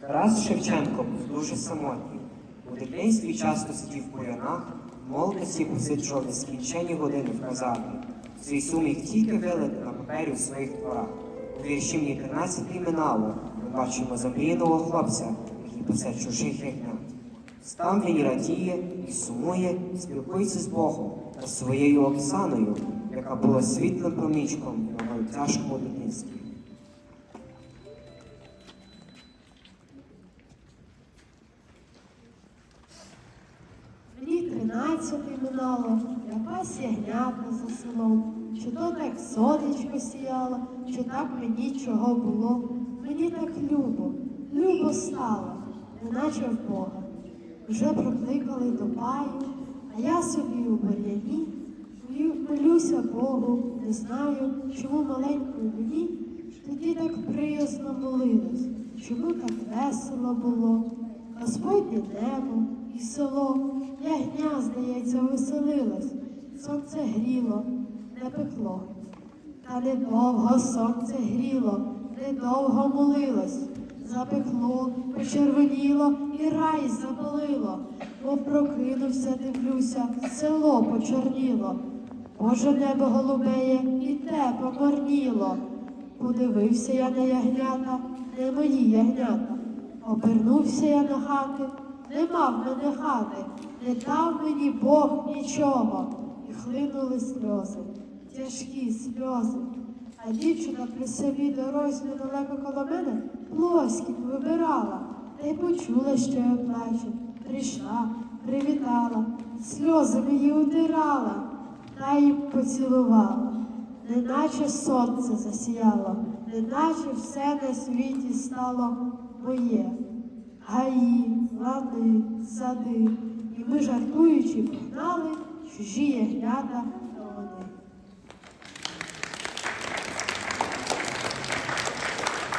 Тарас Шевченко був дуже самотній. У дитинстві часто сидів по янах, молодості посиджував нескінчені години в казармі. Свій сум міг тільки вилити на папері у своїх творах. У вірші мені 13 минало ми бачимо замріяного хлопця, який пасе чужих ягнят. Там він радіє, і сумує, спілкується з Богом та своєю Оксаною, яка була світлим промічком його тяжкому дитинстві. Тринадцяти минало, я пас ягнята за селом. Чи то так сонечко сіяло, чи так мені чого було. Мені так любо, любо стало, неначе в Бога. Вже прокликали до паю, а я собі у бур'яні. молю- Молюся Богу, не знаю, чому маленькою мені тоді так приязно молилась, чому так весело було. Господнє небо і село, ягня, здається, веселилось, сонце гріло, не пекло. Та недовго сонце гріло, недовго молилось, запекло, почервоніло і рай запалило, мов прокинувся, дивлюся, село почорніло. Боже небо голубеє, і те помарніло. Подивився я на ягнята, не мої ягнята. Обернувся я на хати, нема в мене хати, не дав мені Бог нічого. І хлинули сльози, тяжкі сльози. А дівчина при собі дорозі недалеко коло мене плоскіп вибирала, та й почула, що я плачу. Прийшла, привітала, сльози мені удирала, та й поцілувала. Неначе сонце засіяло, неначе все на світі стало моє. Гаї, лани, сади, і ми жартуючи погнали чужі ягнята до води.